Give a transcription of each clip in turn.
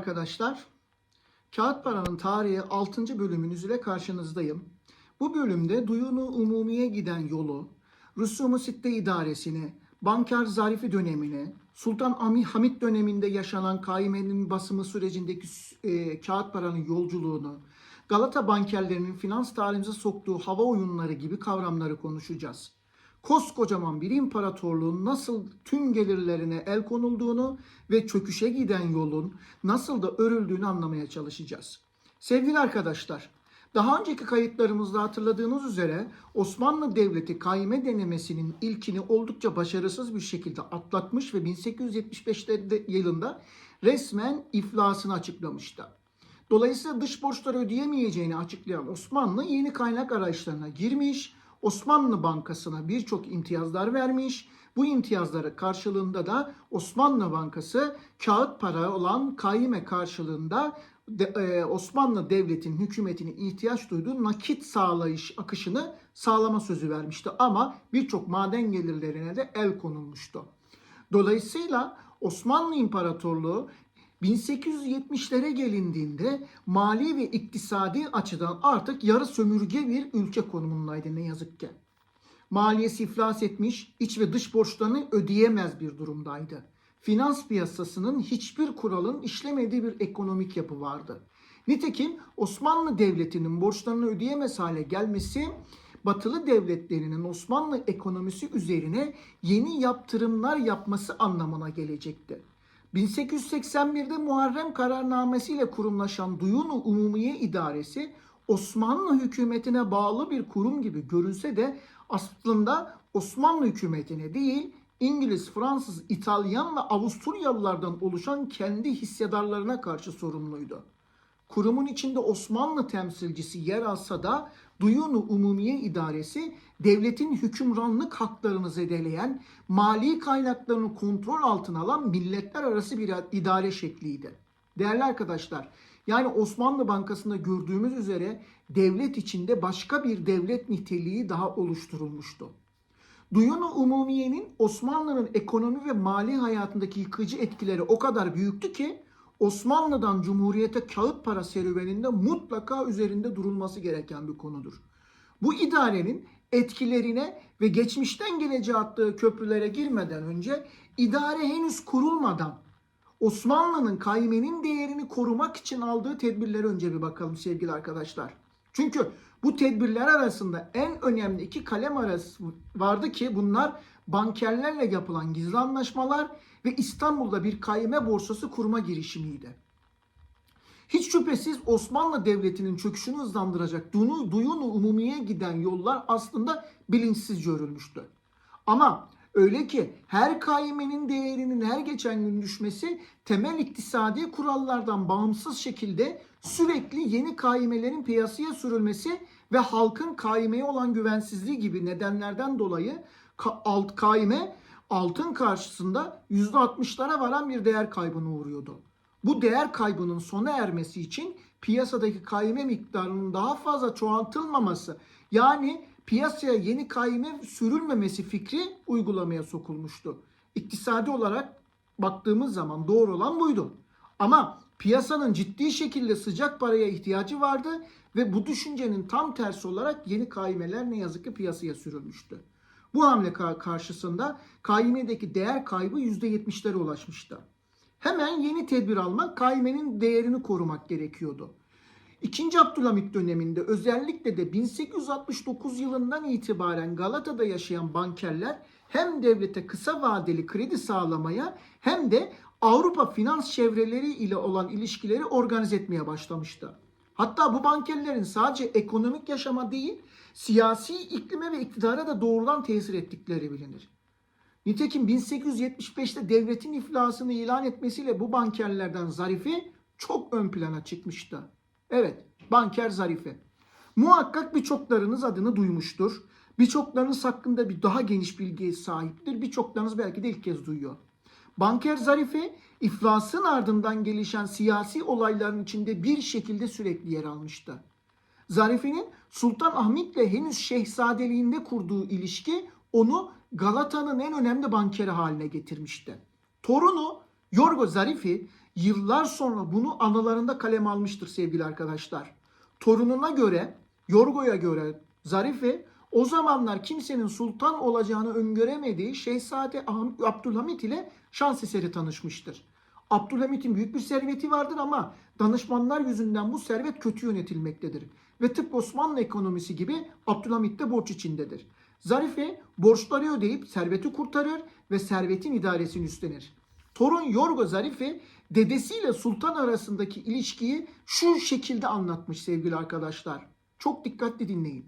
arkadaşlar. Kağıt Para'nın tarihi 6. bölümünüz ile karşınızdayım. Bu bölümde duyunu umumiye giden yolu, Rüsumu Sitte idaresini, Banker Zarifi dönemini, Sultan Ami Hamit döneminde yaşanan kaimenin basımı sürecindeki e, kağıt paranın yolculuğunu, Galata bankerlerinin finans tarihimize soktuğu hava oyunları gibi kavramları konuşacağız. Koskocaman bir imparatorluğun nasıl tüm gelirlerine el konulduğunu ve çöküşe giden yolun nasıl da örüldüğünü anlamaya çalışacağız. Sevgili arkadaşlar, daha önceki kayıtlarımızda hatırladığınız üzere Osmanlı Devleti kaime denemesinin ilkini oldukça başarısız bir şekilde atlatmış ve 1875 yılında resmen iflasını açıklamıştı. Dolayısıyla dış borçları ödeyemeyeceğini açıklayan Osmanlı yeni kaynak arayışlarına girmiş, Osmanlı Bankası'na birçok imtiyazlar vermiş. Bu imtiyazları karşılığında da Osmanlı Bankası kağıt para olan kaime karşılığında de, e, Osmanlı Devleti'nin hükümetinin ihtiyaç duyduğu nakit sağlayış akışını sağlama sözü vermişti. Ama birçok maden gelirlerine de el konulmuştu. Dolayısıyla Osmanlı İmparatorluğu 1870'lere gelindiğinde mali ve iktisadi açıdan artık yarı sömürge bir ülke konumundaydı ne yazık ki. Maliyesi iflas etmiş, iç ve dış borçlarını ödeyemez bir durumdaydı. Finans piyasasının hiçbir kuralın işlemediği bir ekonomik yapı vardı. Nitekim Osmanlı Devleti'nin borçlarını ödeyemez hale gelmesi Batılı devletlerinin Osmanlı ekonomisi üzerine yeni yaptırımlar yapması anlamına gelecekti. 1881'de Muharrem kararnamesi ile kurumlaşan Duyunu Umumiye İdaresi Osmanlı hükümetine bağlı bir kurum gibi görünse de aslında Osmanlı hükümetine değil İngiliz, Fransız, İtalyan ve Avusturyalılardan oluşan kendi hissedarlarına karşı sorumluydu. Kurumun içinde Osmanlı temsilcisi yer alsa da Duyunu Umumiye İdaresi devletin hükümranlık haklarını zedeleyen, mali kaynaklarını kontrol altına alan milletler arası bir idare şekliydi. Değerli arkadaşlar, yani Osmanlı Bankası'nda gördüğümüz üzere devlet içinde başka bir devlet niteliği daha oluşturulmuştu. Duyunu Umumiye'nin Osmanlı'nın ekonomi ve mali hayatındaki yıkıcı etkileri o kadar büyüktü ki Osmanlı'dan Cumhuriyete kağıt para serüveninde mutlaka üzerinde durulması gereken bir konudur. Bu idarenin etkilerine ve geçmişten geleceğe attığı köprülere girmeden önce idare henüz kurulmadan Osmanlı'nın kaymenin değerini korumak için aldığı tedbirlere önce bir bakalım sevgili arkadaşlar. Çünkü bu tedbirler arasında en önemli iki kalem arası vardı ki bunlar bankerlerle yapılan gizli anlaşmalar ve İstanbul'da bir kaime borsası kurma girişimiydi. Hiç şüphesiz Osmanlı Devleti'nin çöküşünü hızlandıracak duyunu, duyunu umumiye giden yollar aslında bilinçsizce örülmüştü. Ama öyle ki her kaimenin değerinin her geçen gün düşmesi temel iktisadi kurallardan bağımsız şekilde sürekli yeni kaimelerin piyasaya sürülmesi ve halkın kaimeye olan güvensizliği gibi nedenlerden dolayı alt kaime altın karşısında %60'lara varan bir değer kaybına uğruyordu. Bu değer kaybının sona ermesi için piyasadaki kaime miktarının daha fazla çoğaltılmaması yani piyasaya yeni kaime sürülmemesi fikri uygulamaya sokulmuştu. İktisadi olarak baktığımız zaman doğru olan buydu. Ama piyasanın ciddi şekilde sıcak paraya ihtiyacı vardı ve bu düşüncenin tam tersi olarak yeni kaimeler ne yazık ki piyasaya sürülmüştü. Bu hamle karşısında kaimedeki değer kaybı %70'lere ulaşmıştı. Hemen yeni tedbir almak, kaimenin değerini korumak gerekiyordu. İkinci Abdülhamit döneminde özellikle de 1869 yılından itibaren Galata'da yaşayan bankerler hem devlete kısa vadeli kredi sağlamaya hem de Avrupa finans çevreleri ile olan ilişkileri organize etmeye başlamıştı. Hatta bu bankerlerin sadece ekonomik yaşama değil, siyasi iklime ve iktidara da doğrudan tesir ettikleri bilinir. Nitekim 1875'te devletin iflasını ilan etmesiyle bu bankerlerden Zarifi çok ön plana çıkmıştı. Evet, banker Zarifi. Muhakkak birçoklarınız adını duymuştur. Birçoklarınız hakkında bir daha geniş bilgiye sahiptir. Birçoklarınız belki de ilk kez duyuyor. Banker Zarifi iflasın ardından gelişen siyasi olayların içinde bir şekilde sürekli yer almıştı. Zarifi'nin Sultan Ahmet'le henüz şehzadeliğinde kurduğu ilişki onu Galata'nın en önemli bankeri haline getirmişti. Torunu Yorgo Zarifi yıllar sonra bunu anılarında kaleme almıştır sevgili arkadaşlar. Torununa göre, Yorgo'ya göre Zarife o zamanlar kimsenin sultan olacağını öngöremediği Şehzade Abdülhamit ile şans eseri tanışmıştır. Abdülhamit'in büyük bir serveti vardır ama danışmanlar yüzünden bu servet kötü yönetilmektedir. Ve tıpkı Osmanlı ekonomisi gibi Abdülhamit de borç içindedir. Zarife borçları ödeyip serveti kurtarır ve servetin idaresini üstlenir. Torun Yorgo Zarife dedesiyle sultan arasındaki ilişkiyi şu şekilde anlatmış sevgili arkadaşlar. Çok dikkatli dinleyin.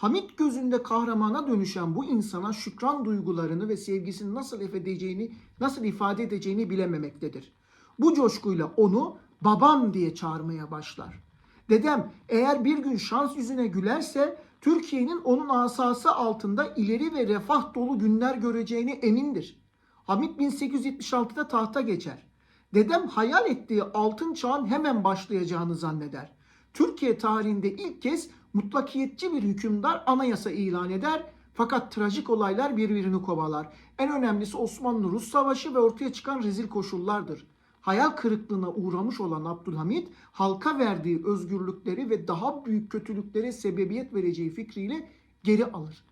Hamit gözünde kahramana dönüşen bu insana şükran duygularını ve sevgisini nasıl edeceğini, nasıl ifade edeceğini bilememektedir. Bu coşkuyla onu babam diye çağırmaya başlar. Dedem eğer bir gün şans yüzüne gülerse Türkiye'nin onun asası altında ileri ve refah dolu günler göreceğine emindir. Hamit 1876'da tahta geçer. Dedem hayal ettiği altın çağın hemen başlayacağını zanneder. Türkiye tarihinde ilk kez mutlakiyetçi bir hükümdar anayasa ilan eder fakat trajik olaylar birbirini kovalar. En önemlisi Osmanlı-Rus Savaşı ve ortaya çıkan rezil koşullardır. Hayal kırıklığına uğramış olan Abdülhamit halka verdiği özgürlükleri ve daha büyük kötülüklere sebebiyet vereceği fikriyle geri alır.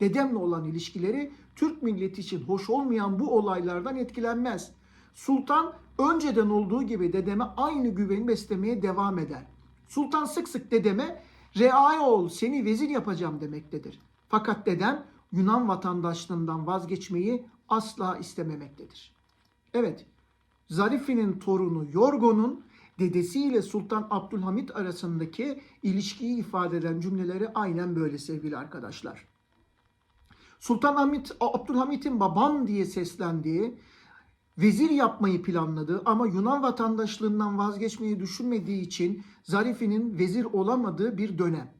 Dedemle olan ilişkileri Türk milleti için hoş olmayan bu olaylardan etkilenmez. Sultan önceden olduğu gibi dedeme aynı güveni beslemeye devam eder. Sultan sık sık dedeme reaya ol seni vezir yapacağım demektedir. Fakat dedem Yunan vatandaşlığından vazgeçmeyi asla istememektedir. Evet, Zarifi'nin torunu Yorgo'nun dedesiyle Sultan Abdülhamit arasındaki ilişkiyi ifade eden cümleleri aynen böyle sevgili arkadaşlar. Sultan Hamit, Abdülhamit'in babam diye seslendiği, vezir yapmayı planladığı ama Yunan vatandaşlığından vazgeçmeyi düşünmediği için Zarifi'nin vezir olamadığı bir dönem.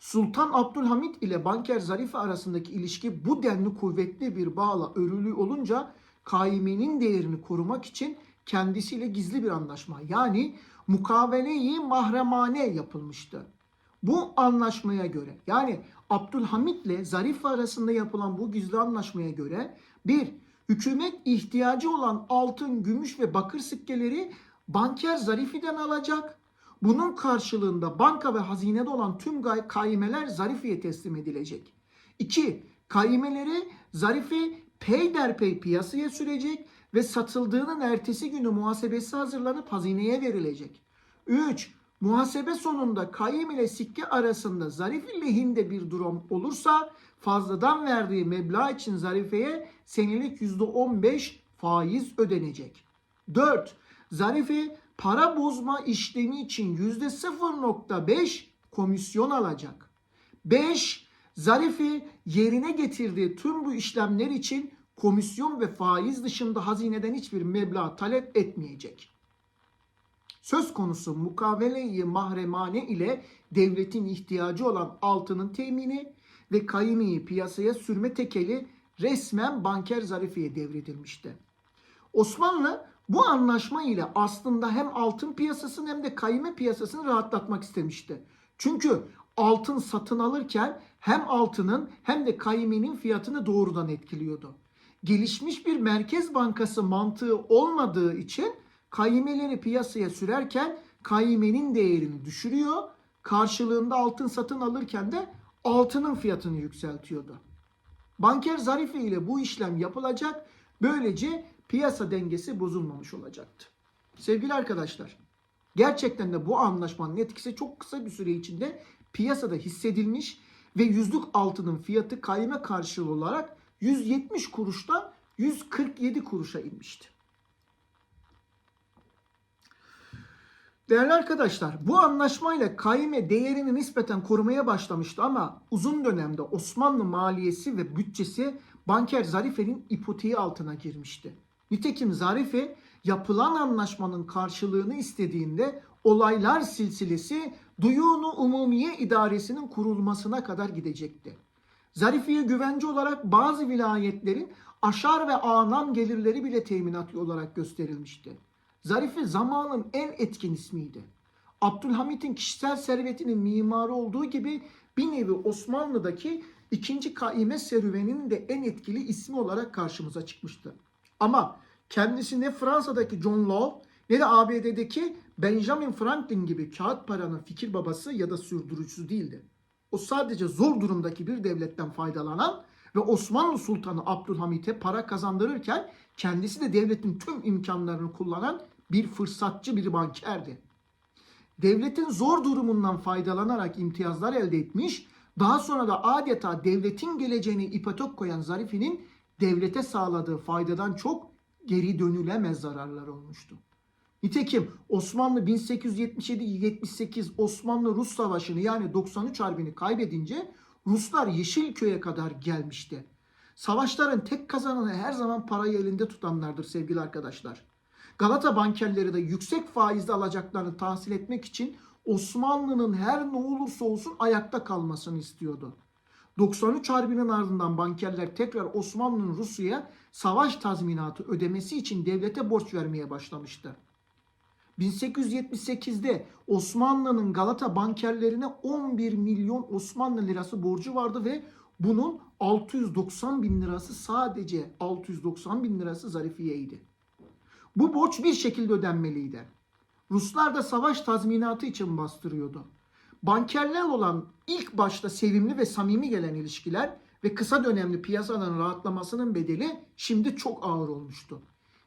Sultan Abdülhamit ile banker Zarife arasındaki ilişki bu denli kuvvetli bir bağla örülü olunca kaimenin değerini korumak için kendisiyle gizli bir anlaşma yani mukavele-i mahremane yapılmıştı. Bu anlaşmaya göre yani Abdülhamit ile Zarife arasında yapılan bu gizli anlaşmaya göre bir hükümet ihtiyacı olan altın, gümüş ve bakır sikkeleri banker Zarifi'den alacak. Bunun karşılığında banka ve hazinede olan tüm kaimeler Zarife'ye teslim edilecek. 2. Kaimeleri Zarife peyderpey piyasaya sürecek ve satıldığının ertesi günü muhasebesi hazırlanıp hazineye verilecek. 3. Muhasebe sonunda kayyum ile sikke arasında Zarife lehinde bir durum olursa fazladan verdiği meblağ için Zarife'ye senelik %15 faiz ödenecek. 4. Zarife para bozma işlemi için %0.5 komisyon alacak. 5. Zarife yerine getirdiği tüm bu işlemler için komisyon ve faiz dışında hazineden hiçbir meblağ talep etmeyecek. Söz konusu mukavele-i mahremane ile devletin ihtiyacı olan altının temini ve kaymiyi piyasaya sürme tekeli resmen banker Zarife'ye devredilmişti. Osmanlı bu anlaşma ile aslında hem altın piyasasını hem de kayme piyasasını rahatlatmak istemişti. Çünkü altın satın alırken hem altının hem de kaymenin fiyatını doğrudan etkiliyordu. Gelişmiş bir merkez bankası mantığı olmadığı için kaymeleri piyasaya sürerken kaymenin değerini düşürüyor. Karşılığında altın satın alırken de altının fiyatını yükseltiyordu. Banker Zarife ile bu işlem yapılacak. Böylece piyasa dengesi bozulmamış olacaktı. Sevgili arkadaşlar, gerçekten de bu anlaşmanın etkisi çok kısa bir süre içinde piyasada hissedilmiş ve yüzlük altının fiyatı kayme karşılığı olarak 170 kuruştan 147 kuruşa inmişti. Değerli arkadaşlar bu anlaşmayla kaime değerini nispeten korumaya başlamıştı ama uzun dönemde Osmanlı maliyesi ve bütçesi banker Zarife'nin ipoteği altına girmişti. Nitekim Zarife yapılan anlaşmanın karşılığını istediğinde olaylar silsilesi Duyunu Umumiye İdaresi'nin kurulmasına kadar gidecekti. Zarife'ye güvence olarak bazı vilayetlerin aşar ve anam gelirleri bile teminatlı olarak gösterilmişti. Zarife zamanın en etkin ismiydi. Abdülhamit'in kişisel servetinin mimarı olduğu gibi bir nevi Osmanlı'daki ikinci kaime serüveninin de en etkili ismi olarak karşımıza çıkmıştı. Ama kendisi ne Fransa'daki John Law ne de ABD'deki Benjamin Franklin gibi kağıt paranın fikir babası ya da sürdürücüsü değildi. O sadece zor durumdaki bir devletten faydalanan ve Osmanlı Sultanı Abdülhamit'e para kazandırırken kendisi de devletin tüm imkanlarını kullanan bir fırsatçı bir bankerdi. Devletin zor durumundan faydalanarak imtiyazlar elde etmiş, daha sonra da adeta devletin geleceğini ipotek koyan Zarifi'nin devlete sağladığı faydadan çok geri dönülemez zararlar olmuştu. Nitekim Osmanlı 1877-78 Osmanlı-Rus Savaşı'nı yani 93 Harbi'ni kaybedince Ruslar Yeşilköy'e kadar gelmişti. Savaşların tek kazananı her zaman parayı elinde tutanlardır sevgili arkadaşlar. Galata bankerleri de yüksek faizli alacaklarını tahsil etmek için Osmanlı'nın her ne olursa olsun ayakta kalmasını istiyordu. 93 Harbi'nin ardından bankerler tekrar Osmanlı'nın Rusya'ya savaş tazminatı ödemesi için devlete borç vermeye başlamıştı. 1878'de Osmanlı'nın Galata bankerlerine 11 milyon Osmanlı lirası borcu vardı ve bunun 690 bin lirası sadece 690 bin lirası zarifiyeydi. Bu borç bir şekilde ödenmeliydi. Ruslar da savaş tazminatı için bastırıyordu. Bankerler olan ilk başta sevimli ve samimi gelen ilişkiler ve kısa dönemli piyasaların rahatlamasının bedeli şimdi çok ağır olmuştu.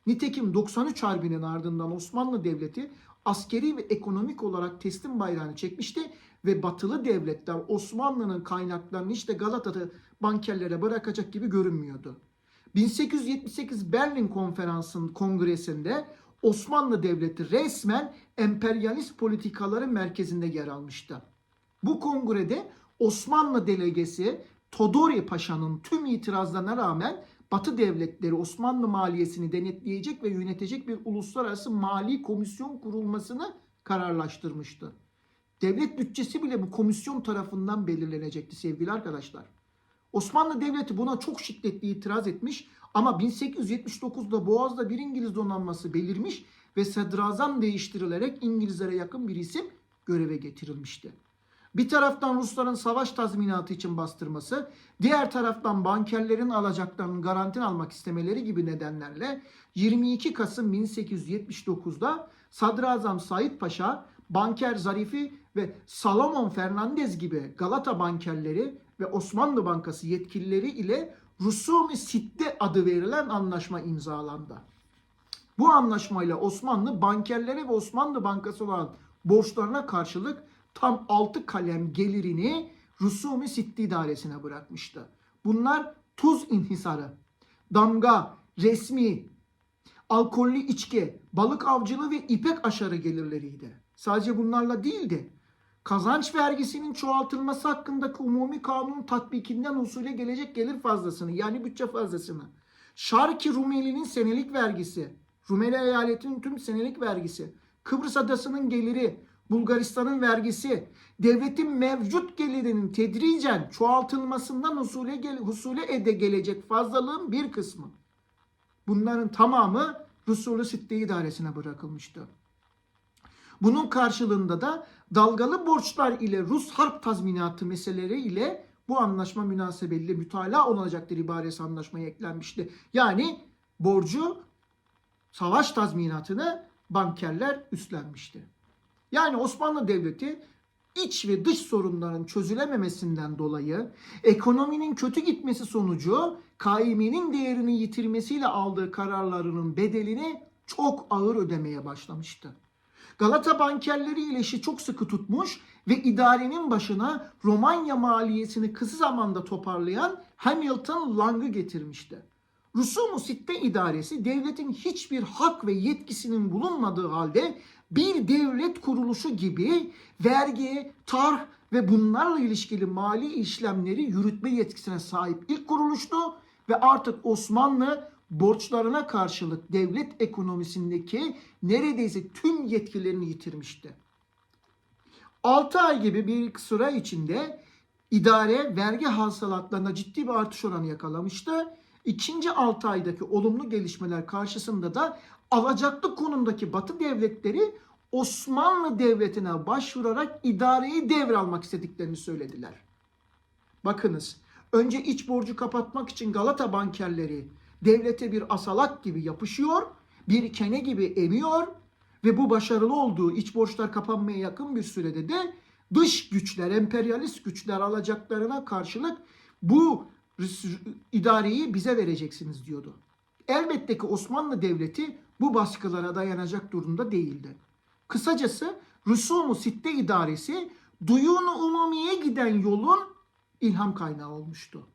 Nitekim 93 Harbi'nin ardından Osmanlı Devleti askeri ve ekonomik olarak teslim bayrağını çekmişti ve batılı devletler Osmanlı'nın kaynaklarını işte Galata'da bankerlere bırakacak gibi görünmüyordu. 1878 Berlin Konferansı'nın kongresinde Osmanlı Devleti resmen emperyalist politikaların merkezinde yer almıştı. Bu kongrede Osmanlı delegesi Todori Paşa'nın tüm itirazlarına rağmen Batı devletleri Osmanlı maliyesini denetleyecek ve yönetecek bir uluslararası mali komisyon kurulmasını kararlaştırmıştı. Devlet bütçesi bile bu komisyon tarafından belirlenecekti sevgili arkadaşlar. Osmanlı Devleti buna çok şiddetli itiraz etmiş ama 1879'da Boğaz'da bir İngiliz donanması belirmiş ve sadrazam değiştirilerek İngilizlere yakın bir isim göreve getirilmişti. Bir taraftan Rusların savaş tazminatı için bastırması, diğer taraftan bankerlerin alacaklarının garanti almak istemeleri gibi nedenlerle 22 Kasım 1879'da Sadrazam Said Paşa, Banker Zarifi ve Salomon Fernandez gibi Galata bankerleri ve Osmanlı Bankası yetkilileri ile Rusumi Sitte adı verilen anlaşma imzalandı. Bu anlaşmayla Osmanlı bankerlere ve Osmanlı Bankası olan borçlarına karşılık tam 6 kalem gelirini Rusumi Sitti idaresine bırakmıştı. Bunlar tuz inhisarı, damga, resmi, alkollü içki, balık avcılığı ve ipek aşarı gelirleriydi. Sadece bunlarla değildi. Kazanç vergisinin çoğaltılması hakkındaki umumi kanun tatbikinden usule gelecek gelir fazlasını yani bütçe fazlasını. Şarki Rumeli'nin senelik vergisi, Rumeli eyaletinin tüm senelik vergisi, Kıbrıs adasının geliri, Bulgaristan'ın vergisi, devletin mevcut gelirinin tedricen çoğaltılmasından husule, gel husule ede gelecek fazlalığın bir kısmı. Bunların tamamı Rusulü Sitte idaresine bırakılmıştı. Bunun karşılığında da dalgalı borçlar ile Rus harp tazminatı meseleleri ile bu anlaşma münasebetiyle mütalaa olacaktır ibaresi anlaşmaya eklenmişti. Yani borcu savaş tazminatını bankerler üstlenmişti. Yani Osmanlı Devleti iç ve dış sorunların çözülememesinden dolayı ekonominin kötü gitmesi sonucu kaimenin değerini yitirmesiyle aldığı kararlarının bedelini çok ağır ödemeye başlamıştı. Galata bankerleri ile işi çok sıkı tutmuş ve idarenin başına Romanya maliyesini kısa zamanda toparlayan Hamilton Lang'ı getirmişti. Rusumu Sitte idaresi devletin hiçbir hak ve yetkisinin bulunmadığı halde bir devlet kuruluşu gibi vergi, tarh ve bunlarla ilişkili mali işlemleri yürütme yetkisine sahip ilk kuruluştu ve artık Osmanlı borçlarına karşılık devlet ekonomisindeki neredeyse tüm yetkilerini yitirmişti. 6 ay gibi bir süre içinde idare vergi hasılatlarına ciddi bir artış oranı yakalamıştı. İkinci 6 aydaki olumlu gelişmeler karşısında da alacaklı konumdaki Batı devletleri Osmanlı Devleti'ne başvurarak idareyi devralmak istediklerini söylediler. Bakınız, önce iç borcu kapatmak için Galata bankerleri devlete bir asalak gibi yapışıyor, bir kene gibi emiyor ve bu başarılı olduğu iç borçlar kapanmaya yakın bir sürede de dış güçler, emperyalist güçler alacaklarına karşılık bu idareyi bize vereceksiniz diyordu. Elbette ki Osmanlı Devleti bu baskılara dayanacak durumda değildi. Kısacası Rüsum-u Sitte idaresi duyunu umumiye giden yolun ilham kaynağı olmuştu.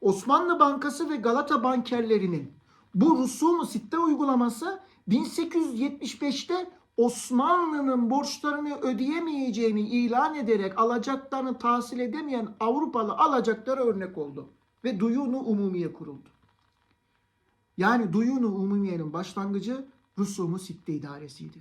Osmanlı Bankası ve Galata bankerlerinin bu Rüsum-u Sitte uygulaması 1875'te Osmanlı'nın borçlarını ödeyemeyeceğini ilan ederek alacaklarını tahsil edemeyen Avrupalı alacaklara örnek oldu. Ve duyunu umumiye kuruldu. Yani duyunu umumiyenin başlangıcı Rüsum-u Sitte idaresiydi.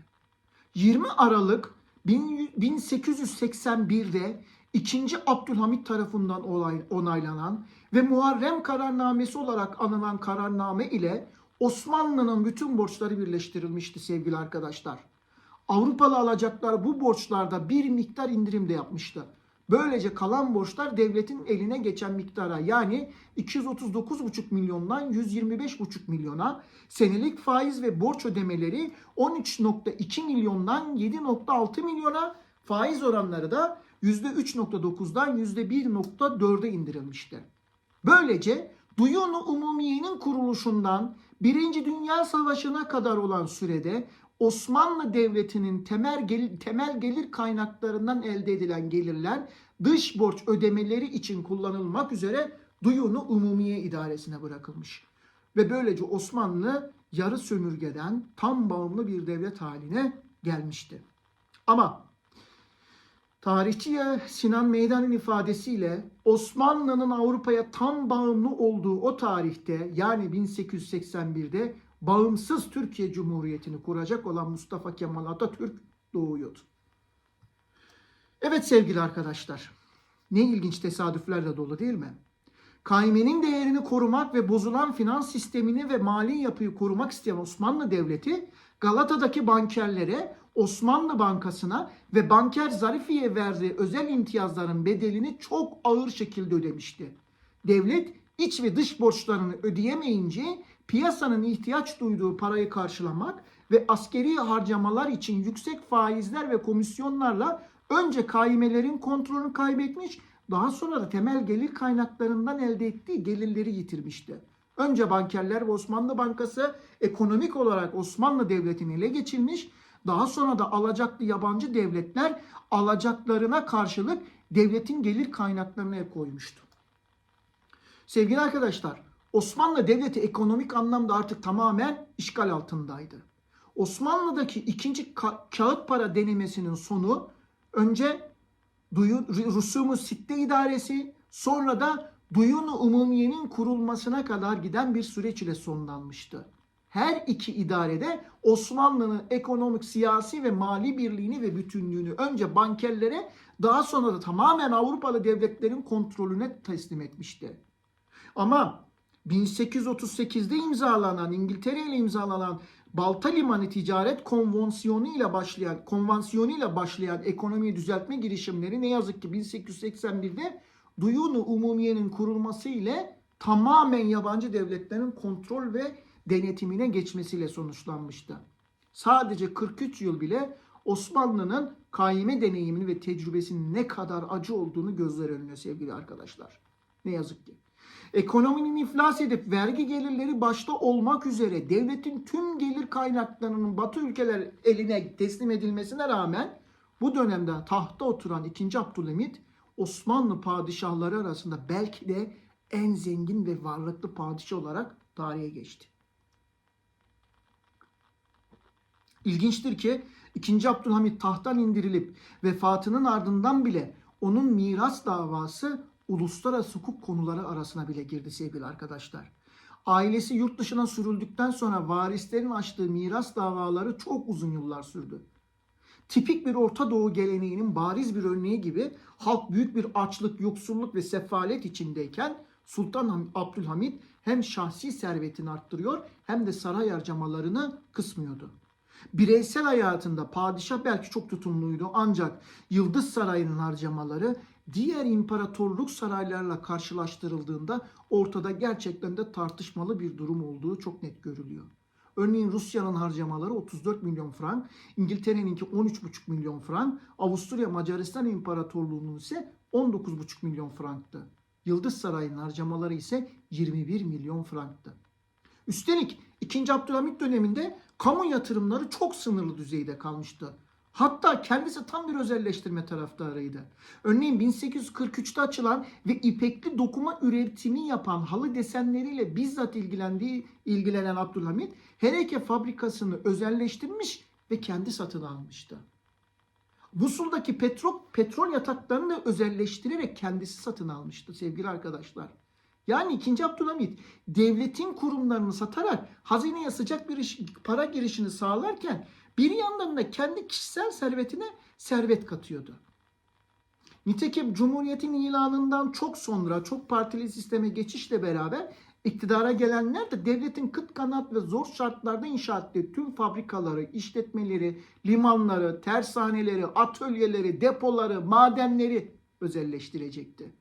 20 Aralık 1881'de 2. Abdülhamit tarafından onaylanan ve Muharrem kararnamesi olarak anılan kararname ile Osmanlı'nın bütün borçları birleştirilmişti sevgili arkadaşlar. Avrupalı alacaklar bu borçlarda bir miktar indirim de yapmıştı. Böylece kalan borçlar devletin eline geçen miktara yani 239,5 milyondan 125,5 milyona, senelik faiz ve borç ödemeleri 13,2 milyondan 7,6 milyona, faiz oranları da %3,9'dan %1,4'e indirilmişti. Böylece Duyunu Umumiye'nin kuruluşundan Birinci Dünya Savaşı'na kadar olan sürede Osmanlı Devleti'nin temel gelir, temel gelir kaynaklarından elde edilen gelirler dış borç ödemeleri için kullanılmak üzere Duyunu Umumiye idaresine bırakılmış. Ve böylece Osmanlı yarı sömürgeden tam bağımlı bir devlet haline gelmişti. Ama Tarihçi Sinan Meydan'ın ifadesiyle Osmanlı'nın Avrupa'ya tam bağımlı olduğu o tarihte yani 1881'de bağımsız Türkiye Cumhuriyeti'ni kuracak olan Mustafa Kemal Atatürk doğuyordu. Evet sevgili arkadaşlar, ne ilginç tesadüflerle dolu değil mi? Kaimenin değerini korumak ve bozulan finans sistemini ve mali yapıyı korumak isteyen Osmanlı Devleti Galata'daki bankerlere Osmanlı Bankası'na ve banker Zarifi'ye verdiği özel imtiyazların bedelini çok ağır şekilde ödemişti. Devlet iç ve dış borçlarını ödeyemeyince piyasanın ihtiyaç duyduğu parayı karşılamak ve askeri harcamalar için yüksek faizler ve komisyonlarla önce kaimelerin kontrolünü kaybetmiş, daha sonra da temel gelir kaynaklarından elde ettiği gelirleri yitirmişti. Önce bankerler ve Osmanlı Bankası ekonomik olarak Osmanlı Devleti'ni ele geçirmiş, daha sonra da alacaklı yabancı devletler alacaklarına karşılık devletin gelir kaynaklarına el koymuştu. Sevgili arkadaşlar, Osmanlı Devleti ekonomik anlamda artık tamamen işgal altındaydı. Osmanlı'daki ikinci ka- kağıt para denemesinin sonu önce duyu, Rusumu Sitte İdaresi sonra da Duyunu Umumiye'nin kurulmasına kadar giden bir süreç ile sonlanmıştı. Her iki idarede Osmanlı'nın ekonomik, siyasi ve mali birliğini ve bütünlüğünü önce bankerlere daha sonra da tamamen Avrupalı devletlerin kontrolüne teslim etmişti. Ama 1838'de imzalanan İngiltere ile imzalanan Balta Limanı Ticaret Konvansiyonu ile başlayan konvansiyonu ile başlayan ekonomiyi düzeltme girişimleri ne yazık ki 1881'de Duyunu Umumiye'nin kurulması ile tamamen yabancı devletlerin kontrol ve denetimine geçmesiyle sonuçlanmıştı. Sadece 43 yıl bile Osmanlı'nın kaime deneyimini ve tecrübesinin ne kadar acı olduğunu gözler önüne sevgili arkadaşlar. Ne yazık ki. Ekonominin iflas edip vergi gelirleri başta olmak üzere devletin tüm gelir kaynaklarının Batı ülkeler eline teslim edilmesine rağmen bu dönemde tahta oturan 2. Abdülhamit Osmanlı padişahları arasında belki de en zengin ve varlıklı padişah olarak tarihe geçti. İlginçtir ki 2. Abdülhamit tahttan indirilip vefatının ardından bile onun miras davası uluslararası hukuk konuları arasına bile girdi sevgili arkadaşlar. Ailesi yurt dışına sürüldükten sonra varislerin açtığı miras davaları çok uzun yıllar sürdü. Tipik bir Orta Doğu geleneğinin bariz bir örneği gibi halk büyük bir açlık, yoksulluk ve sefalet içindeyken Sultan Abdülhamit hem şahsi servetini arttırıyor hem de saray harcamalarını kısmıyordu. Bireysel hayatında padişah belki çok tutumluydu ancak Yıldız Sarayı'nın harcamaları diğer imparatorluk saraylarla karşılaştırıldığında ortada gerçekten de tartışmalı bir durum olduğu çok net görülüyor. Örneğin Rusya'nın harcamaları 34 milyon frank, İngiltere'ninki 13,5 milyon frank, Avusturya Macaristan İmparatorluğu'nun ise 19,5 milyon franktı. Yıldız Sarayı'nın harcamaları ise 21 milyon franktı. Üstelik 2. Abdülhamit döneminde kamu yatırımları çok sınırlı düzeyde kalmıştı. Hatta kendisi tam bir özelleştirme taraftarıydı. Örneğin 1843'te açılan ve ipekli dokuma üretimi yapan halı desenleriyle bizzat ilgilendiği ilgilenen Abdülhamit Hereke fabrikasını özelleştirmiş ve kendi satın almıştı. Musul'daki petrol, petrol yataklarını da özelleştirerek kendisi satın almıştı sevgili arkadaşlar. Yani 2. Abdülhamit devletin kurumlarını satarak hazineye sıcak bir iş- para girişini sağlarken bir yandan da kendi kişisel servetine servet katıyordu. Nitekim Cumhuriyet'in ilanından çok sonra çok partili sisteme geçişle beraber iktidara gelenler de devletin kıt kanat ve zor şartlarda inşa ettiği tüm fabrikaları, işletmeleri, limanları, tersaneleri, atölyeleri, depoları, madenleri özelleştirecekti.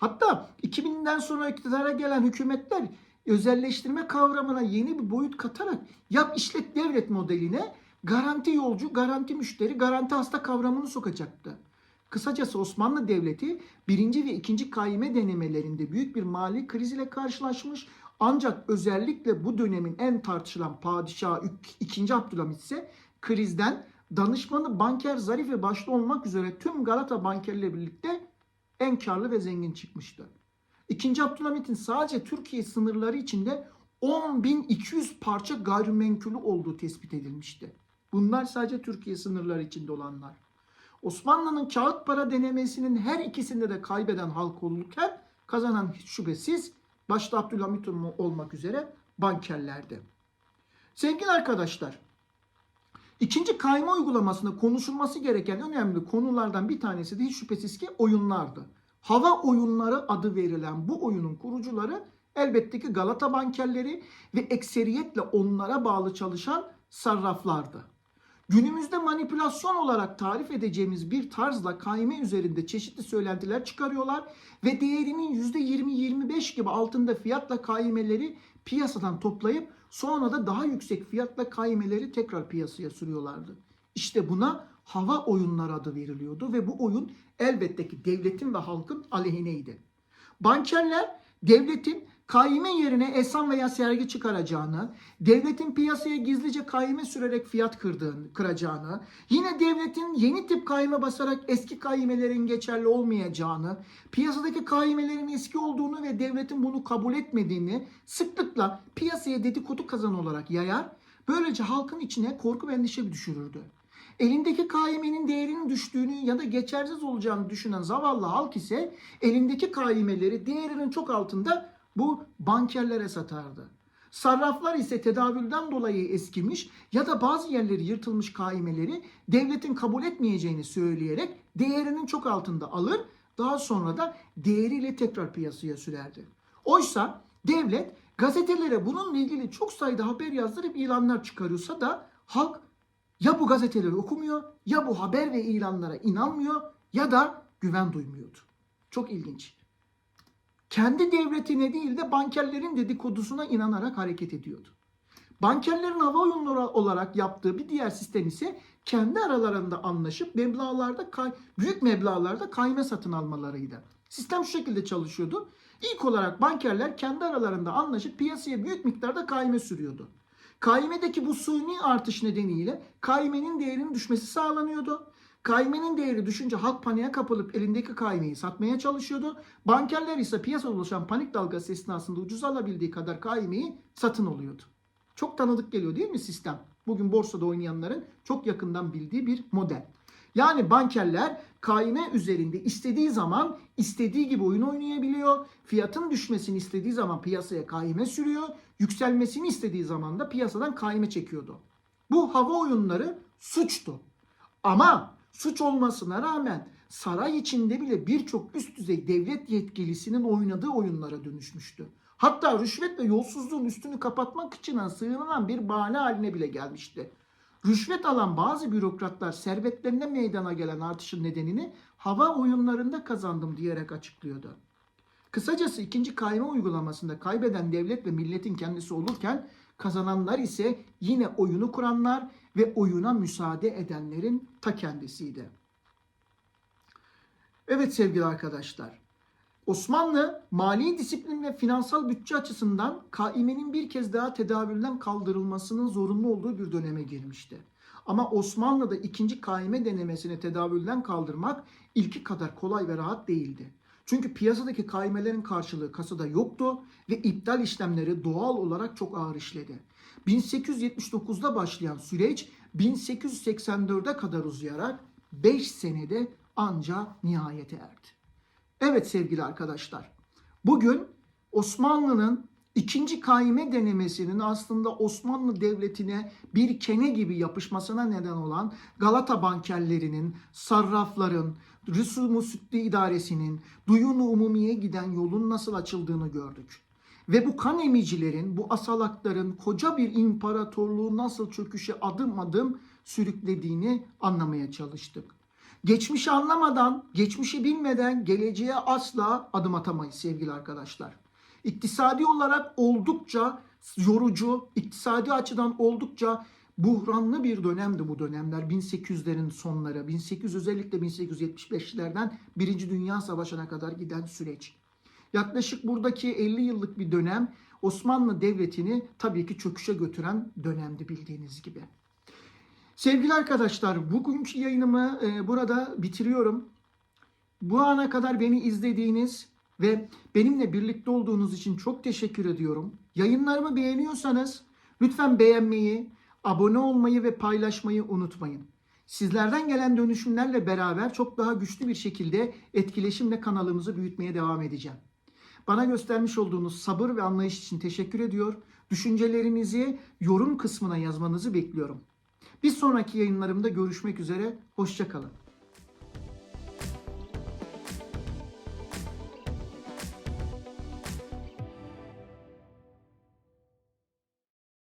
Hatta 2000'den sonra iktidara gelen hükümetler özelleştirme kavramına yeni bir boyut katarak yap işlet devlet modeline garanti yolcu, garanti müşteri, garanti hasta kavramını sokacaktı. Kısacası Osmanlı Devleti birinci ve ikinci kaime denemelerinde büyük bir mali kriz ile karşılaşmış. Ancak özellikle bu dönemin en tartışılan padişahı 2. Abdülhamit ise krizden danışmanı banker Zarife başta olmak üzere tüm Galata bankerle birlikte en karlı ve zengin çıkmıştı. İkinci Abdülhamit'in sadece Türkiye sınırları içinde 10.200 parça gayrimenkulü olduğu tespit edilmişti. Bunlar sadece Türkiye sınırları içinde olanlar. Osmanlı'nın kağıt para denemesinin her ikisinde de kaybeden halk olurken kazanan hiç şüphesiz başta Abdülhamit olmak üzere bankerlerdi. Sevgili arkadaşlar, ikinci kayma uygulamasında konuşulması gereken önemli konulardan bir tanesi de hiç şüphesiz ki oyunlardı. Hava oyunları adı verilen bu oyunun kurucuları elbette ki Galata bankerleri ve ekseriyetle onlara bağlı çalışan sarraflardı. Günümüzde manipülasyon olarak tarif edeceğimiz bir tarzla kaime üzerinde çeşitli söylentiler çıkarıyorlar ve değerinin %20-25 gibi altında fiyatla kaimeleri piyasadan toplayıp sonra da daha yüksek fiyatla kaimeleri tekrar piyasaya sürüyorlardı. İşte buna hava oyunları adı veriliyordu ve bu oyun elbette ki devletin ve halkın aleyhineydi. Bankerler devletin kaime yerine esan veya sergi çıkaracağını, devletin piyasaya gizlice kaime sürerek fiyat kırdığını, kıracağını, yine devletin yeni tip kaime basarak eski kaimelerin geçerli olmayacağını, piyasadaki kaimelerin eski olduğunu ve devletin bunu kabul etmediğini sıklıkla piyasaya dedikodu kazan olarak yayar, böylece halkın içine korku ve endişe düşürürdü. Elindeki kaimenin değerinin düştüğünü ya da geçersiz olacağını düşünen zavallı halk ise elindeki kaimeleri değerinin çok altında bu bankerlere satardı. Sarraflar ise tedavülden dolayı eskimiş ya da bazı yerleri yırtılmış kaimeleri devletin kabul etmeyeceğini söyleyerek değerinin çok altında alır, daha sonra da değeriyle tekrar piyasaya sürerdi. Oysa devlet gazetelere bununla ilgili çok sayıda haber yazdırıp ilanlar çıkarıyorsa da halk ya bu gazeteleri okumuyor, ya bu haber ve ilanlara inanmıyor ya da güven duymuyordu. Çok ilginç. Kendi devletine değil de bankerlerin dedikodusuna inanarak hareket ediyordu. Bankerlerin hava oyunları olarak yaptığı bir diğer sistem ise kendi aralarında anlaşıp meblağlarda kay, büyük meblağlarda kayme satın almalarıydı. Sistem şu şekilde çalışıyordu. İlk olarak bankerler kendi aralarında anlaşıp piyasaya büyük miktarda kayme sürüyordu. Kaimedeki bu suni artış nedeniyle kaimenin değerinin düşmesi sağlanıyordu. Kaimenin değeri düşünce halk paniğe kapılıp elindeki kaimeyi satmaya çalışıyordu. Bankerler ise piyasada oluşan panik dalgası esnasında ucuz alabildiği kadar kaimeyi satın alıyordu. Çok tanıdık geliyor değil mi sistem? Bugün borsada oynayanların çok yakından bildiği bir model. Yani bankerler kaime üzerinde istediği zaman istediği gibi oyun oynayabiliyor. Fiyatın düşmesini istediği zaman piyasaya kaime sürüyor. Yükselmesini istediği zaman da piyasadan kaime çekiyordu. Bu hava oyunları suçtu. Ama suç olmasına rağmen saray içinde bile birçok üst düzey devlet yetkilisinin oynadığı oyunlara dönüşmüştü. Hatta rüşvet ve yolsuzluğun üstünü kapatmak için sığınılan bir bahane haline bile gelmişti. Rüşvet alan bazı bürokratlar servetlerine meydana gelen artışın nedenini hava oyunlarında kazandım diyerek açıklıyordu. Kısacası ikinci kayma uygulamasında kaybeden devlet ve milletin kendisi olurken Kazananlar ise yine oyunu kuranlar ve oyuna müsaade edenlerin ta kendisiydi. Evet sevgili arkadaşlar. Osmanlı mali disiplin ve finansal bütçe açısından kaimenin bir kez daha tedavülden kaldırılmasının zorunlu olduğu bir döneme girmişti. Ama Osmanlı'da ikinci kaime denemesini tedavülden kaldırmak ilki kadar kolay ve rahat değildi. Çünkü piyasadaki kaimelerin karşılığı kasada yoktu ve iptal işlemleri doğal olarak çok ağır işledi. 1879'da başlayan süreç 1884'e kadar uzayarak 5 senede anca nihayete erdi. Evet sevgili arkadaşlar. Bugün Osmanlı'nın ikinci kaime denemesinin aslında Osmanlı Devleti'ne bir kene gibi yapışmasına neden olan Galata bankerlerinin, sarrafların, Rüsumu Sütlü İdaresi'nin, Duyunu Umumiye giden yolun nasıl açıldığını gördük. Ve bu kan emicilerin, bu asalakların koca bir imparatorluğu nasıl çöküşe adım adım sürüklediğini anlamaya çalıştık. Geçmişi anlamadan, geçmişi bilmeden geleceğe asla adım atamayız sevgili arkadaşlar. İktisadi olarak oldukça yorucu, iktisadi açıdan oldukça buhranlı bir dönemdi bu dönemler. 1800'lerin sonları, 1800 özellikle 1875'lerden Birinci Dünya Savaşı'na kadar giden süreç. Yaklaşık buradaki 50 yıllık bir dönem Osmanlı Devleti'ni tabii ki çöküşe götüren dönemdi bildiğiniz gibi. Sevgili arkadaşlar bugünkü yayınımı e, burada bitiriyorum. Bu ana kadar beni izlediğiniz ve benimle birlikte olduğunuz için çok teşekkür ediyorum. Yayınlarımı beğeniyorsanız lütfen beğenmeyi, abone olmayı ve paylaşmayı unutmayın. Sizlerden gelen dönüşümlerle beraber çok daha güçlü bir şekilde etkileşimle kanalımızı büyütmeye devam edeceğim. Bana göstermiş olduğunuz sabır ve anlayış için teşekkür ediyor. Düşüncelerinizi yorum kısmına yazmanızı bekliyorum. Bir sonraki yayınlarımda görüşmek üzere. Hoşçakalın.